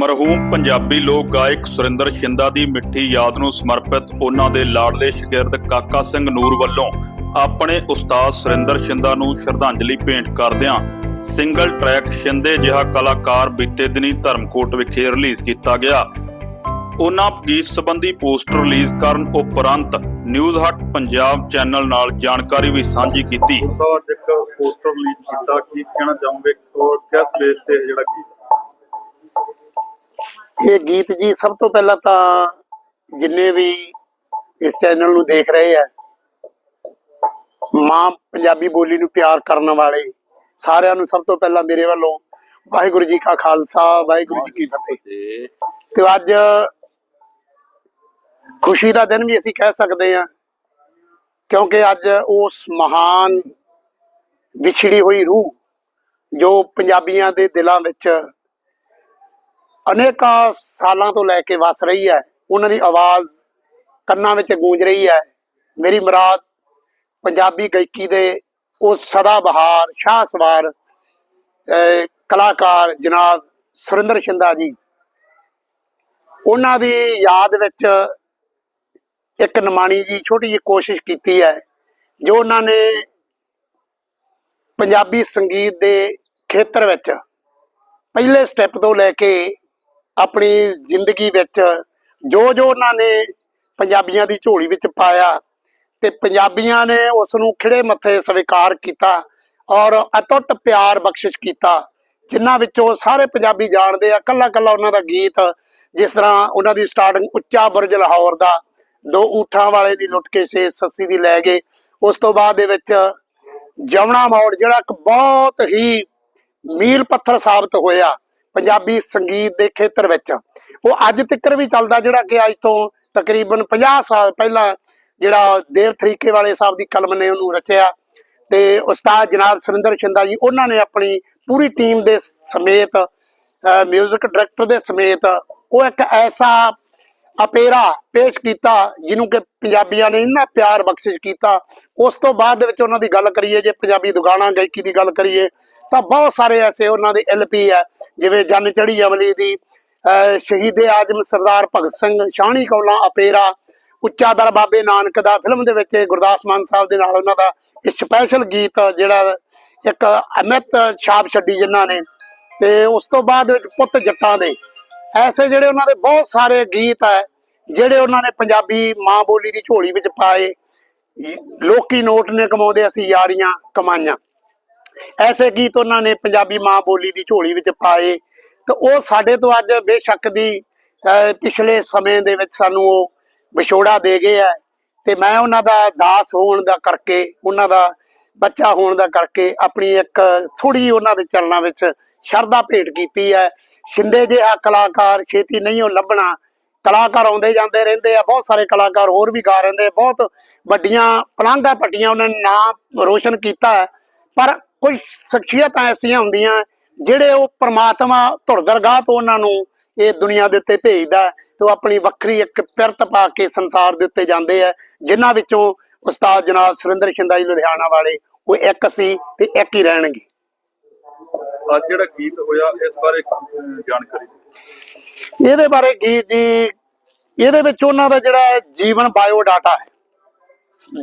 ਮਰਹੂਮ ਪੰਜਾਬੀ ਲੋਕ ਗਾਇਕ ਸੁਰਿੰਦਰ ਸ਼ਿੰਦਾ ਦੀ ਮਿੱਠੀ ਯਾਦ ਨੂੰ ਸਮਰਪਿਤ ਉਹਨਾਂ ਦੇ ਲਾਡਲੇ ਸ਼ਾਗਿਰਦ ਕਾਕਾ ਸਿੰਘ ਨੂਰ ਵੱਲੋਂ ਆਪਣੇ ਉਸਤਾਦ ਸੁਰਿੰਦਰ ਸ਼ਿੰਦਾ ਨੂੰ ਸ਼ਰਧਾਂਜਲੀ ਭੇਂਟ ਕਰਦਿਆਂ ਸਿੰਗਲ ਟਰੈਕ ਸ਼ਿੰਦੇ ਜਿਹਾ ਕਲਾਕਾਰ ਬੀਤੇ ਦਿਨੀ ਧਰਮਕੋਟ ਵਿਖੇ ਰਿਲੀਜ਼ ਕੀਤਾ ਗਿਆ। ਉਹਨਾਂ ਗੀਤ ਸੰਬੰਧੀ ਪੋਸਟਰ ਰਿਲੀਜ਼ ਕਰਨ ਉਪਰੰਤ ਨਿਊਜ਼ ਹਟ ਪੰਜਾਬ ਚੈਨਲ ਨਾਲ ਜਾਣਕਾਰੀ ਵੀ ਸਾਂਝੀ ਕੀਤੀ। ਪੋਸਟਰ ਰਿਲੀਜ਼ ਕੀਤਾ ਕੀ ਕਹਿਣਾ ਚਾਹੋਗੇ ਔਰ ਕਿਸ ਬੇਸ ਤੇ ਜਿਹੜਾ ਗੀਤ ਇਹ ਗੀਤ ਜੀ ਸਭ ਤੋਂ ਪਹਿਲਾਂ ਤਾਂ ਜਿੰਨੇ ਵੀ ਇਸ ਚੈਨਲ ਨੂੰ ਦੇਖ ਰਹੇ ਆ, ਮਾਂ ਪੰਜਾਬੀ ਬੋਲੀ ਨੂੰ ਪਿਆਰ ਕਰਨ ਵਾਲੇ ਸਾਰਿਆਂ ਨੂੰ ਸਭ ਤੋਂ ਪਹਿਲਾਂ ਮੇਰੇ ਵੱਲੋਂ ਵਾਹਿਗੁਰੂ ਜੀ ਕਾ ਖਾਲਸਾ, ਵਾਹਿਗੁਰੂ ਜੀ ਕੀ ਫਤਿਹ। ਤੇ ਅੱਜ ਖੁਸ਼ੀ ਦਾ ਦਿਨ ਵੀ ਅਸੀਂ ਕਹਿ ਸਕਦੇ ਹਾਂ, ਕਿਉਂਕਿ ਅੱਜ ਉਸ ਮਹਾਨ ਵਿਛੜੀ ਹੋਈ ਰੂਹ ਜੋ ਪੰਜਾਬੀਆਂ ਦੇ ਦਿਲਾਂ ਵਿੱਚ ਅਨੇਕਾਂ ਸਾਲਾਂ ਤੋਂ ਲੈ ਕੇ ਵਸ ਰਹੀ ਹੈ। ਉਹਨਾਂ ਦੀ ਆਵਾਜ਼ ਕੰਨਾਂ ਵਿੱਚ ਗੂੰਜ ਰਹੀ ਹੈ। ਮੇਰੀ ਮੁਰਾਦ ਪੰਜਾਬੀ ਗਾਇਕੀ ਦੇ ਉਹ ਸਦਾ ਬਹਾਰ ਸ਼ਾਹ ਸਵਾਰ ਕਲਾਕਾਰ ਜਨਾਬ ਸੁਰਿੰਦਰ ਸ਼ਿੰਦਾ ਜੀ। ਉਹਨਾਂ ਦੀ ਯਾਦ ਵਿੱਚ ਇੱਕ ਨਿਮਾਣੀ ਜੀ ਛੋਟੀ ਜਿਹੀ ਕੋਸ਼ਿਸ਼ ਕੀਤੀ ਹੈ, ਜੋ ਉਹਨਾਂ ਨੇ ਪੰਜਾਬੀ ਸੰਗੀਤ ਦੇ ਖੇਤਰ ਵਿੱਚ ਪਹਿਲੇ ਸਟੈਪ ਤੋਂ ਲੈ ਕੇ ਆਪਣੀ ਜ਼ਿੰਦਗੀ ਵਿੱਚ ਜੋ ਜੋ ਉਹਨਾਂ ਨੇ ਪੰਜਾਬੀਆਂ ਦੀ ਝੋਲੀ ਵਿੱਚ ਪਾਇਆ ਤੇ ਪੰਜਾਬੀਆਂ ਨੇ ਉਸ ਨੂੰ ਖਿੜੇ ਮੱਥੇ ਸਵੀਕਾਰ ਕੀਤਾ ਔਰ ਅਟੁੱਟ ਪਿਆਰ ਬਖਸ਼ਿਸ਼ ਕੀਤਾ, ਜਿਨ੍ਹਾਂ ਵਿੱਚੋਂ ਸਾਰੇ ਪੰਜਾਬੀ ਜਾਣਦੇ ਆ ਕੱਲਾ ਕੱਲਾ ਉਹਨਾਂ ਦਾ ਗੀਤ, ਜਿਸ ਤਰ੍ਹਾਂ ਉਹਨਾਂ ਦੀ ਸਟਾਰਟਿੰਗ ਉੱਚਾ ਬੁਰਜ ਲਾਹੌਰ ਦਾ, ਦੋ ਊਠਾਂ ਵਾਲੇ ਦੀ ਲੁੱਟ ਕੇ ਸੇ ਸੱਸੀ ਦੀ ਲੈ ਗਏ, ਉਸ ਤੋਂ ਬਾਅਦ ਦੇ ਵਿੱਚ ਜਮਣਾ ਮੋੜ, ਜਿਹੜਾ ਇੱਕ ਬਹੁਤ ਹੀ ਮੀਲ ਪੱਥਰ ਸਾਬਤ ਹੋਇਆ ਪੰਜਾਬੀ ਸੰਗੀਤ ਦੇ ਖੇਤਰ ਵਿੱਚ। ਉਹ ਅੱਜ ਤੱਕ ਵੀ ਚੱਲਦਾ, ਜਿਹੜਾ ਕਿ ਅੱਜ ਤੋਂ ਤਕਰੀਬਨ 50 ਸਾਲ ਪਹਿਲਾਂ ਜਿਹੜਾ ਦੇਵ ਤਰੀਕੇ ਵਾਲੇ ਸਾਹਿਬ ਦੀ ਕਲਮ ਨੇ ਉਹਨੂੰ ਰਚਿਆ। ਤੇ ਉਸਤਾਦ ਜਨਾਬ ਸੁਰਿੰਦਰ ਸ਼ਿੰਦਾ ਜੀ, ਉਹਨਾਂ ਨੇ ਆਪਣੀ ਪੂਰੀ ਟੀਮ ਦੇ ਸਮੇਤ ਮਿਊਜ਼ਿਕ ਡਾਇਰੈਕਟਰ ਦੇ ਸਮੇਤ ਉਹ ਇੱਕ ਐਸਾ ਅਪੇਰਾ ਪੇਸ਼ ਕੀਤਾ, ਜਿਹਨੂੰ ਕਿ ਪੰਜਾਬੀਆਂ ਨੇ ਇੰਨਾ ਪਿਆਰ ਬਖਸ਼ਿਸ਼ ਕੀਤਾ। ਉਸ ਤੋਂ ਬਾਅਦ ਦੇ ਵਿੱਚ ਉਹਨਾਂ ਦੀ ਗੱਲ ਕਰੀਏ, ਜੇ ਪੰਜਾਬੀ ਦੁਗਾਣਾ, ਗਾਇਕੀ ਦੀ ਗੱਲ ਕਰੀਏ ਤਾਂ ਬਹੁਤ ਸਾਰੇ ਐਸੇ ਉਹਨਾਂ ਦੇ ਐਲਪੀ ਹੈ, ਜਿਵੇਂ ਜਨ ਚੜੀ ਅਮਲੀ ਦੀ ਸ਼ਹੀਦੇ ਆਜਮ ਸਰਦਾਰ ਭਗਤ ਸਿੰਘ, ਸ਼ਾਹਣੀ ਕੌਲਾਂ ਅਪੇਰਾ ਉੱਚਾ ਦਰ ਬਾਬੇ ਨਾਨਕ ਦਾ, ਫਿਲਮ ਦੇ ਵਿੱਚ ਗੁਰਦਾਸ ਮਾਨ ਸਾਹਿਬ ਦੇ ਨਾਲ ਉਹਨਾਂ ਦਾ ਸਪੈਸ਼ਲ ਗੀਤ ਜਿਹੜਾ ਇੱਕ ਅਮਿਤ ਛਾਪ ਛੱਡੀ ਜਿਨ੍ਹਾਂ ਨੇ, ਤੇ ਉਸ ਤੋਂ ਬਾਅਦ ਵਿੱਚ ਪੁੱਤ ਜੱਟਾਂ ਦੇ। ਐਸੇ ਜਿਹੜੇ ਉਹਨਾਂ ਦੇ ਬਹੁਤ ਸਾਰੇ ਗੀਤ ਹੈ, ਜਿਹੜੇ ਉਹਨਾਂ ਨੇ ਪੰਜਾਬੀ ਮਾਂ ਬੋਲੀ ਦੀ ਝੋਲੀ ਵਿੱਚ ਪਾਏ, ਲੋਕੀ ਨੋਟ ਨੇ ਕਮਾਉਂਦੇ, ਅਸੀਂ ਯਾਰੀਆਂ ਕਮਾਈਆਂ। ਐਸੇ ਗੀਤ ਉਹਨਾਂ ਨੇ ਪੰਜਾਬੀ ਮਾਂ ਬੋਲੀ ਦੀ ਝੋਲੀ ਵਿੱਚ ਪਾਏ। ਤੇ ਉਹ ਸਾਡੇ ਤੋਂ ਅੱਜ ਬੇਸ਼ੱਕ ਦੀ ਪਿਛਲੇ ਸਮੇਂ ਦੇ ਵਿੱਚ ਸਾਨੂੰ ਉਹ ਵਿਛੋੜਾ ਦੇ ਗਏ ਆ। ਤੇ ਮੈਂ ਉਹਨਾਂ ਦਾ ਦਾਸ ਹੋਣ ਦਾ ਕਰਕੇ, ਉਹਨਾਂ ਦਾ ਬੱਚਾ ਹੋਣ ਦਾ ਕਰਕੇ ਆਪਣੀ ਇੱਕ ਥੋੜੀ ਉਹਨਾਂ ਦੇ ਚਰਨਾਂ ਵਿੱਚ ਸ਼ਰਧਾ ਭੇਟ ਕੀਤੀ ਹੈ। ਸ਼ਿੰਦੇ ਜਿਹਾ ਕਲਾਕਾਰ, ਛੇਤੀ ਨਹੀਂ ਉਹ ਲੱਭਣਾ। ਕਲਾਕਾਰ ਆਉਂਦੇ ਜਾਂਦੇ ਰਹਿੰਦੇ ਆ, ਬਹੁਤ ਸਾਰੇ ਕਲਾਕਾਰ ਹੋਰ ਵੀ ਗਾ ਰਹਿੰਦੇ ਬਹੁਤ ਵੱਡੀਆਂ ਪਲਾਂਘਾਂ ਪੱਟੀਆਂ ਉਹਨਾਂ ਨੇ ਨਾਮ ਰੋਸ਼ਨ ਕੀਤਾ ਹੈ। ਪਰ ਕੁਝ ਸ਼ਖਸੀਅਤਾਂ ਐਸੀਆਂ ਹੁੰਦੀਆਂ ਜਿਹੜੇ ਉਹ ਪ੍ਰਮਾਤਮਾ ਧੁਰਦਰਗਾਹ ਤੋਂ ਉਹਨਾਂ ਨੂੰ ਇਹ ਦੁਨੀਆ ਦੇ ਉੱਤੇ ਭੇਜਦਾ ਤੇ ਉਹ ਆਪਣੀ ਵੱਖਰੀ ਇੱਕ ਪਿਰਤ ਪਾ ਕੇ ਸੰਸਾਰ ਦੇ ਉੱਤੇ ਜਾਂਦੇ ਆ ਜਿਨ੍ਹਾਂ ਵਿੱਚੋਂ ਉਸਤਾਦ ਜਨਾਬ ਸੁਰਿੰਦਰ ਸ਼ਿੰਦਾ ਜੀ ਲੁਧਿਆਣਾ ਵਾਲੇ ਉਹ ਇੱਕ ਸੀ ਤੇ ਇੱਕ ਹੀ ਰਹਿਣਗੇ ਅੱਜ ਜਿਹੜਾ ਗੀਤ ਹੋਇਆ ਇਸ ਬਾਰੇ ਜਾਣਕਾਰੀ। ਇਹਦੇ ਬਾਰੇ ਗੀਤ ਜੀ ਇਹਦੇ ਵਿੱਚ ਉਹਨਾਂ ਦਾ ਜਿਹੜਾ ਜੀਵਨ ਬਾਇਓ ਡਾਟਾ ਹੈ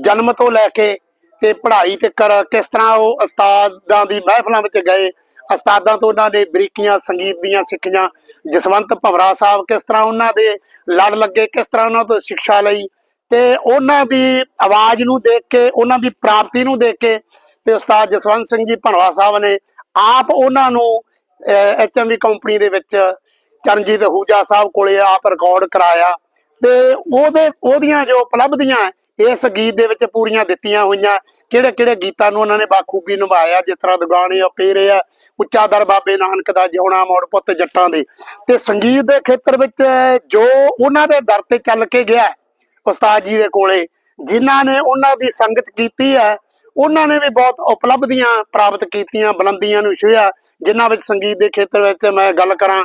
ਜਨਮ ਤੋਂ ਲੈ ਕੇ ਤੇ ਪੜ੍ਹਾਈ 'ਤੇ ਕਰ, ਕਿਸ ਤਰ੍ਹਾਂ ਉਹ ਉਸਤਾਦਾਂ ਦੀ ਮਹਿਫਲਾਂ ਵਿੱਚ ਗਏ, ਉਸਤਾਦਾਂ ਤੋਂ ਉਹਨਾਂ ਨੇ ਬਰੀਕੀਆਂ, ਸੰਗੀਤ ਦੀਆਂ ਸਿੱਖੀਆਂ, ਜਸਵੰਤ ਭਵਰਾ ਸਾਹਿਬ ਕਿਸ ਤਰ੍ਹਾਂ ਉਹਨਾਂ ਦੇ ਲੜ ਲੱਗੇ, ਕਿਸ ਤਰ੍ਹਾਂ ਉਹਨਾਂ ਤੋਂ ਸਿੱਖਿਆ ਲਈ, ਤੇ ਉਹਨਾਂ ਦੀ ਆਵਾਜ਼ ਨੂੰ ਦੇਖ ਕੇ, ਉਹਨਾਂ ਦੀ ਪ੍ਰਾਪਤੀ ਨੂੰ ਦੇਖ ਕੇ, ਤੇ ਉਸਤਾਦ ਜਸਵੰਤ ਸਿੰਘ ਜੀ ਭਣਵਾ ਸਾਹਿਬ ਨੇ ਆਪ ਉਹਨਾਂ ਨੂੰ ਐਚਐਮਵੀ ਕੰਪਨੀ ਦੇ ਵਿੱਚ ਚਰਨਜੀਤ ਹੂਜਾ ਸਾਹਿਬ ਕੋਲੇ ਆਪ ਰਿਕਾਰਡ ਕਰਾਇਆ ਤੇ ਉਹਦੇ, ਉਹਦੀਆਂ ਜੋ ਉਪਲਬਧੀਆਂ ਇਸ ਗੀਤ ਦੇ ਵਿੱਚ ਪੂਰੀਆਂ ਦਿੱਤੀਆਂ ਹੋਈਆਂ, ਕਿਹੜੇ ਕਿਹੜੇ ਗੀਤਾਂ ਨੂੰ ਉਹਨਾਂ ਨੇ ਬਾਖੂਬੀ ਨਿਭਾਇਆ, ਜਿਸ ਤਰ੍ਹਾਂ ਦੁਗਾਣੇ ਆ ਪੇਰੇ ਆ, ਉੱਚਾ ਦਰ ਬਾਬੇ ਨਾਨਕ ਦਾ ਜਿਉਣਾ ਮੋੜ ਪੁੱਤ ਜੱਟਾਂ ਦੇ। ਤੇ ਸੰਗੀਤ ਦੇ ਖੇਤਰ ਵਿੱਚ ਜੋ ਉਹਨਾਂ ਦੇ ਦਰ ਤੇ ਚੱਲ ਕੇ ਗਿਆ ਉਸਤਾਦ ਜੀ ਦੇ ਕੋਲੇ, ਜਿਨ੍ਹਾਂ ਨੇ ਉਹਨਾਂ ਦੀ ਸੰਗਤ ਕੀਤੀ ਹੈ, ਉਹਨਾਂ ਨੇ ਵੀ ਬਹੁਤ ਉਪਲਬਧੀਆਂ ਪ੍ਰਾਪਤ ਕੀਤੀਆਂ, ਬੁਲੰਦੀਆਂ ਨੂੰ ਛੂਹਿਆ, ਜਿਨ੍ਹਾਂ ਵਿੱਚ ਸੰਗੀਤ ਦੇ ਖੇਤਰ ਵਿੱਚ ਮੈਂ ਗੱਲ ਕਰਾਂ,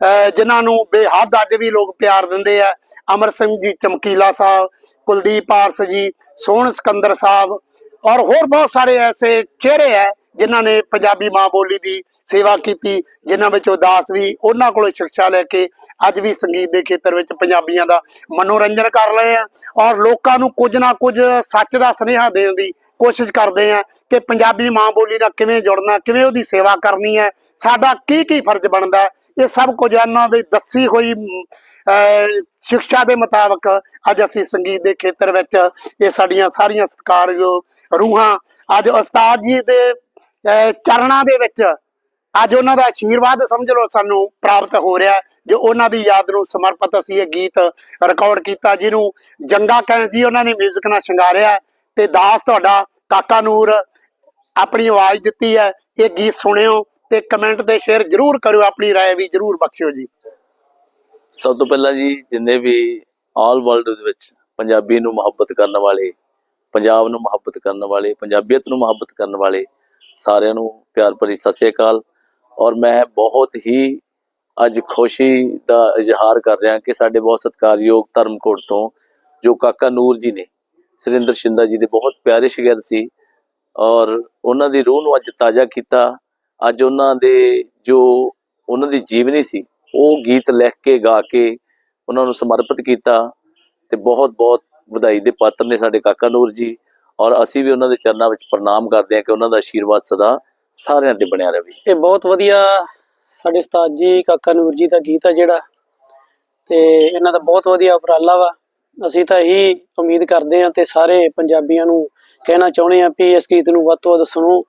ਅਹ ਜਿਨ੍ਹਾਂ ਨੂੰ ਬੇਹੱਦ ਅੱਜ ਵੀ ਲੋਕ ਪਿਆਰ ਦਿੰਦੇ ਆ ਅਮਰ ਸਿੰਘ ਜੀ, ਚਮਕੀਲਾ ਸਾਹਿਬ, ਕੁਲਦੀਪ ਆਰਸ ਜੀ, ਸੋਹਣ ਸਿਕੰਦਰ ਸਾਹਿਬ ਔਰ ਹੋਰ ਬਹੁਤ ਸਾਰੇ ਐਸੇ ਚਿਹਰੇ ਹੈ ਜਿਨ੍ਹਾਂ ਨੇ ਪੰਜਾਬੀ ਮਾਂ ਬੋਲੀ ਦੀ ਸੇਵਾ ਕੀਤੀ, ਜਿਨ੍ਹਾਂ ਵਿੱਚੋਂ ਦਾਸ ਵੀ ਉਹਨਾਂ ਕੋਲੋਂ ਸਿੱਖਿਆ ਲੈ ਕੇ ਅੱਜ ਵੀ ਸੰਗੀਤ ਦੇ ਖੇਤਰ ਵਿੱਚ ਪੰਜਾਬੀਆਂ ਦਾ ਮਨੋਰੰਜਨ ਕਰ ਰਹੇ ਆ ਔਰ ਲੋਕਾਂ ਨੂੰ ਕੁਝ ਨਾ ਕੁਝ ਸੱਚ ਦਾ ਸੁਨੇਹਾ ਦੇਣ ਦੀ ਕੋਸ਼ਿਸ਼ ਕਰਦੇ ਆ ਕਿ ਪੰਜਾਬੀ ਮਾਂ ਬੋਲੀ ਨਾਲ ਕਿਵੇਂ ਜੁੜਨਾ, ਕਿਵੇਂ ਉਹਦੀ ਸੇਵਾ ਕਰਨੀ ਹੈ, ਸਾਡਾ ਕੀ ਕੀ ਫਰਜ਼ ਬਣਦਾ ਇਹ ਸਭ ਕੁਝ ਇਹਨਾਂ ਦੀ ਦੱਸੀ ਹੋਈ ਸਿੱਖਿਆ ਦੇ ਮੁਤਾਬਕ ਅੱਜ ਅਸੀਂ ਸੰਗੀਤ ਦੇ ਖੇਤਰ ਵਿੱਚ ਇਹ ਸਾਡੀਆਂ ਸਾਰੀਆਂ ਸਤਿਕਾਰਯੋਗ ਰੂਹਾਂ ਅੱਜ ਉਸਤਾਦ ਜੀ ਦੇ ਅਹ, ਚਰਨਾਂ ਦੇ ਵਿੱਚ ਅੱਜ ਉਹਨਾਂ ਦਾ ਆਸ਼ੀਰਵਾਦ ਸਮਝ ਲਓ ਸਾਨੂੰ ਪ੍ਰਾਪਤ ਹੋ ਰਿਹਾ ਹੈ, ਜੋ ਉਹਨਾਂ ਦੀ ਯਾਦ ਨੂੰ ਸਮਰਪਿਤ ਅਸੀਂ ਇਹ ਗੀਤ ਰਿਕਾਰਡ ਕੀਤਾ ਜਿਹਨੂੰ ਜੰਗਾ ਕਹਿਣ ਸੀ ਉਹਨਾਂ ਨੇ 뮤직 ਨਾਲ ਸ਼ਿੰਗਾਰਿਆ ਹੈ ਤੇ ਦਾਸ ਤੁਹਾਡਾ ਕਾਕਾ ਨੂਰ ਆਪਣੀ ਆਵਾਜ਼ ਦਿੱਤੀ ਹੈ ਇਹ ਗੀਤ ਸੁਣਿਓ ਤੇ ਕਮੈਂਟ ਤੇ ਸ਼ੇਅਰ ਜਰੂਰ ਕਰਿਓ ਆਪਣੀ رائے ਵੀ ਜਰੂਰ ਬਖਸ਼ਿਓ ਜੀ ਸਭ ਤੋਂ ਪਹਿਲਾਂ ਜੀ, ਜਿੰਨੇ ਵੀ ਆਲ ਵਰਲਡ ਦੇ ਵਿੱਚ ਪੰਜਾਬੀ ਨੂੰ ਮੁਹੱਬਤ ਕਰਨ ਵਾਲੇ, ਪੰਜਾਬ ਨੂੰ ਮੁਹੱਬਤ ਕਰਨ ਵਾਲੇ, ਪੰਜਾਬੀਅਤ ਨੂੰ ਮੁਹੱਬਤ ਕਰਨ ਵਾਲੇ ਸਾਰਿਆਂ ਨੂੰ ਪਿਆਰ ਭਰੀ ਸਤਿ ਸ੍ਰੀ ਅਕਾਲ। ਔਰ ਮੈਂ ਬਹੁਤ ਹੀ ਅੱਜ ਖੁਸ਼ੀ ਦਾ ਇਜ਼ਹਾਰ ਕਰ ਰਿਹਾ ਕਿ ਸਾਡੇ ਬਹੁਤ ਸਤਿਕਾਰਯੋਗ ਧਰਮਕੋਟ ਤੋਂ ਜੋ ਕਾਕਾ ਨੂਰ ਜੀ ਨੇ, ਸੁਰਿੰਦਰ ਸ਼ਿੰਦਾ ਜੀ ਦੇ ਬਹੁਤ ਪਿਆਰੇ ਸ਼ਾਗਿਰਦ ਸੀ ਔਰ ਉਹਨਾਂ ਦੀ ਰੂਹ ਨੂੰ ਅੱਜ ਤਾਜ਼ਾ ਕੀਤਾ। ਅੱਜ ਉਹਨਾਂ ਦੇ ਜੋ ਉਹਨਾਂ ਦੀ ਜੀਵਨੀ ਸੀ ਉਹ ਗੀਤ ਲਿਖ ਕੇ ਗਾ ਕੇ ਉਹਨਾਂ ਨੂੰ ਸਮਰਪਿਤ ਕੀਤਾ ਤੇ ਬਹੁਤ ਬਹੁਤ ਵਧਾਈ ਦੇ ਪਾਤਰ ਨੇ ਸਾਡੇ ਕਾਕਾ ਨੂਰ ਜੀ ਔਰ ਅਸੀਂ ਵੀ ਉਹਨਾਂ ਦੇ ਚਰਨਾਂ ਵਿੱਚ ਪ੍ਰਣਾਮ ਕਰਦੇ ਹਾਂ ਕਿ ਉਹਨਾਂ ਦਾ ਆਸ਼ੀਰਵਾਦ ਸਦਾ ਸਾਰਿਆਂ ਤੇ ਬਣਿਆ ਰਹੇ। ਇਹ ਬਹੁਤ ਵਧੀਆ ਸਾਡੇ ਉਸਤਾਦ ਜੀ, ਕਾਕਾ ਨੂਰ ਜੀ ਦਾ ਗੀਤ ਆ ਜਿਹੜਾ ਤੇ ਇਹਨਾਂ ਦਾ ਬਹੁਤ ਵਧੀਆ ਉਪਰਾਲਾ ਵਾ। ਅਸੀਂ ਤਾਂ ਇਹੀ ਉਮੀਦ ਕਰਦੇ ਹਾਂ ਤੇ ਸਾਰੇ ਪੰਜਾਬੀਆਂ ਨੂੰ ਕਹਿਣਾ ਚਾਹੁੰਦੇ ਹਾਂ ਵੀ ਇਸ ਗੀਤ ਨੂੰ ਵੱਧ ਤੋਂ ਵੱਧ ਸੁਣੋ,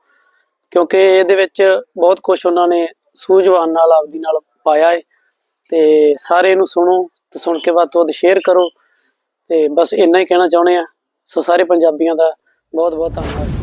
ਕਿਉਂਕਿ ਇਹਦੇ ਵਿੱਚ ਬਹੁਤ ਕੁਝ ਉਹਨਾਂ ਨੇ ਸੂਝਵਾਨ ਨਾਲ, ਆਪਦੀ ਨਾਲ ਪਾਇਆ ਹੈ ਤੇ ਸਾਰੇ ਇਹਨੂੰ ਸੁਣੋ ਤੇ ਸੁਣ ਕੇ ਵੱਧ ਤੋਂ ਵੱਧ ਸ਼ੇਅਰ ਕਰੋ ਤੇ ਬਸ ਇੰਨਾ ਹੀ ਕਹਿਣਾ ਚਾਹੁੰਦੇ ਆ ਸੋ ਸਾਰੇ ਪੰਜਾਬੀਆਂ ਦਾ ਬਹੁਤ ਬਹੁਤ ਧੰਨਵਾਦ।